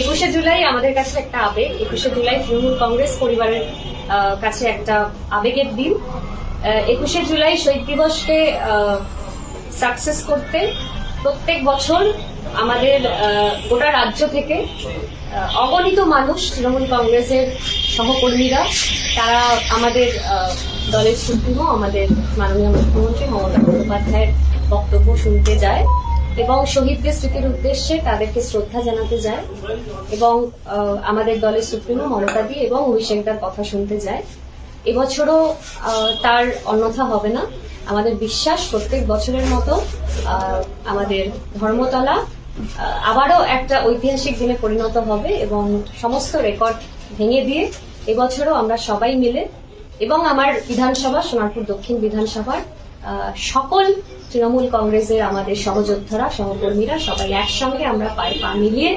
একুশে জুলাই আমাদের কাছে একটা আবেগ। একুশে জুলাই তৃণমূল কংগ্রেস পরিবারের কাছে একটা আবেগের দিন। একুশে জুলাই শহীদ দিবসকে সাকসেস করতে প্রত্যেক বছর আমাদের গোটা রাজ্য থেকে অগণিত মানুষ তৃণমূল কংগ্রেসের সহকর্মীরা, তারা আমাদের দলের সুপ্রিমো আমাদের মাননীয় মুখ্যমন্ত্রী মমতা বন্দ্যোপাধ্যায়ের বক্তব্য শুনতে যায়। এবং শহীদদের স্মৃতির উদ্দেশ্যে তাদেরকে শ্রদ্ধা জানাতে যায় এবং আমাদের দলের সুপ্রিমো মমতা দি এবং অভিষেকদার কথা শুনতে যায়। এবছরও তার অন্যথা হবে না। আমাদের বিশ্বাস প্রত্যেক বছরের মতো আমাদের ধর্মতলা আবারও একটা ঐতিহাসিক দিনে পরিণত হবে এবং সমস্ত রেকর্ড ভেঙে দিয়ে এবছরও আমরা সবাই মিলে এবং আমার বিধানসভা, সোনারপুর দক্ষিণ বিধানসভার সকল তৃণমূল কংগ্রেসের আমাদের সহযোদ্ধারা সহকর্মীরা সবাই একসঙ্গে আমরা পায়ে পা মিলিয়ে